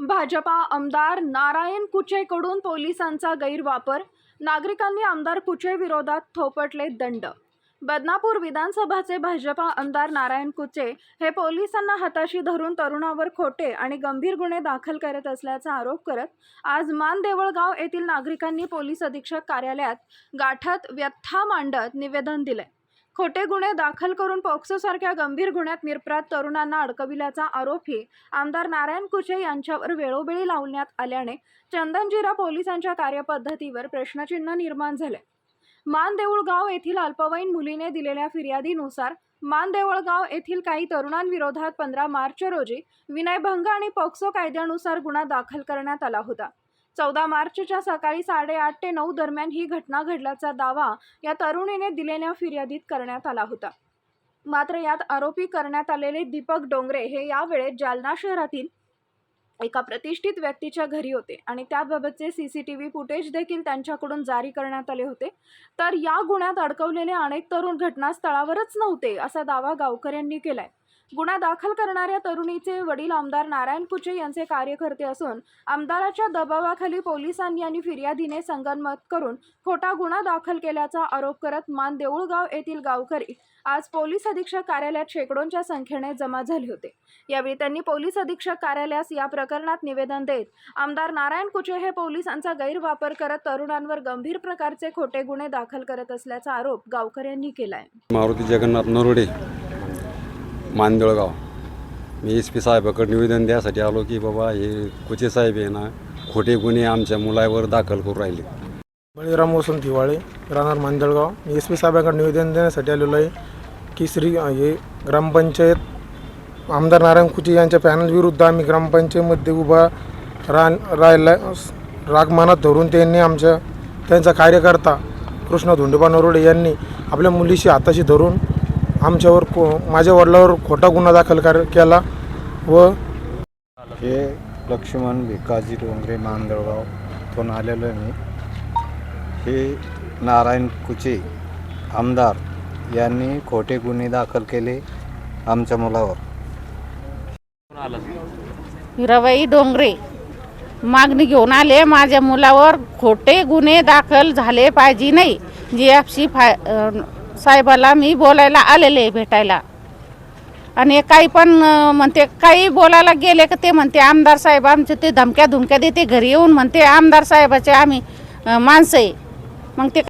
भाजपा आमदार नारायण कुचेकडून पोलिसांचा गैरवापर. नागरिकांनी आमदार कुचे विरोधात थोपटले दंड. बदनापूर विधानसभाचे भाजपा आमदार नारायण कुचे हे पोलिसांना हाताशी धरून तरुणावर खोटे आणि गंभीर गुन्हे दाखल करत असल्याचा आरोप करत आज मान देवळगाव येथील नागरिकांनी पोलीस अधीक्षक कार्यालयात गाठत व्यथा मांडत निवेदन दिले खोटे गुन्हे दाखल करून पॉक्सोसारख्या गंभीर गुन्ह्यात निरपराध तरुणांना अडकविल्याचा आरोपही आमदार नारायण कुचे यांच्यावर वेळोवेळी लावण्यात आल्याने चंदनजिरा पोलिसांच्या कार्यपद्धतीवर प्रश्नचिन्ह निर्माण झाले. मानदेऊळगाव येथील अल्पवयीन मुलीने दिलेल्या फिर्यादीनुसार मानदेवळगाव येथील काही तरुणांविरोधात पंधरा मार्च रोजी विनयभंग आणि पॉक्सो कायद्यानुसार गुन्हा दाखल करण्यात आला होता. चौदा मार्चच्या सकाळी साडेआठ ते नऊ दरम्यान ही घटना घडल्याचा दावा या तरुणीने दिलेल्या फिर्यादीत करण्यात आला होता. मात्र यात आरोपी करण्यात आलेले दीपक डोंगरे हे यावेळेस जालना शहरातील एका प्रतिष्ठित व्यक्तीच्या घरी होते आणि त्याबाबतचे C C T V footage देखील त्यांच्याकडून जारी करण्यात आले होते. तर या गुन्ह्यात अडकवलेले अनेक तरुण घटनास्थळावरच नव्हते असा दावा गावकऱ्यांनी केलाय. गुन्हा दाखल करणाऱ्या तरुणीचे वडील आमदार नारायण कुचे यांचे कार्यकर्ते असून आमदाराच्या दबावाखाली पोलिसांनी आणि फिर्यादीने संगनमत करून खोटा गुन्हा दाखल केल्याचा आरोप करत मान देऊळगाव येथील गावकरी आज पोलीस अधीक्षक कार्यालयात शेकडोंच्या संख्येने जमा झाले होते. यावेळी त्यांनी पोलीस अधीक्षक कार्यालयास या प्रकरणात निवेदन देत आमदार नारायण कुचे हे पोलिसांचा गैरवापर करत तरुणांवर गंभीर प्रकारचे खोटे गुन्हे दाखल करत असल्याचा आरोप गावकऱ्यांनी केलाय. मारुती जगन्नाथ नरोडे मांदळगाव मी एस पी साहेबाकडे निवेदन द्यासाठी आलो की बाबा हे कुचे साहेब आहे ना खोटे गुन्हे आमच्या मुलावर दाखल करू राहिले. बळीराम वसंत हिवाळे राहणार मांदळगाव मी एस पी साहेबांकडे निवेदन देण्यासाठी आलेलो आहे की श्री हे ग्रामपंचायत आमदार नारायण कुचे यांच्या पॅनल विरुद्ध आम्ही ग्रामपंचायतमध्ये उभा रा राहिला रागमानात धरून त्यांनी आमच्या त्यांचा कार्यकर्ता कृष्ण धोंडोबा नरोडे यांनी आपल्या मुलीशी हाताशी धरून आमच्यावर को माझ्या वडिलावर खोटा गुन्हा दाखल कर केला व हे लक्ष्मण भिकाजी डोंगरे मांदळगावतून आलेलो आहे मी. हे नारायण कुचे आमदार यांनी खोटे गुन्हे दाखल केले आमच्या मुलावर. हिराबाई डोंगरे मागणी घेऊन आले माझ्या मुलावर खोटे गुन्हे दाखल झाले पाहिजे नाही. जी एफ सी फाय साहेबाला मी बोलायला आलेले भेटायला. आणि काही पण म्हणते काही बोलायला गेले का ते म्हणते आमदार साहेब आमचे ते धमक्या धुमक्या देते घरी येऊन म्हणते आमदार साहेबाचे आम्ही माणसं आहे. मग ते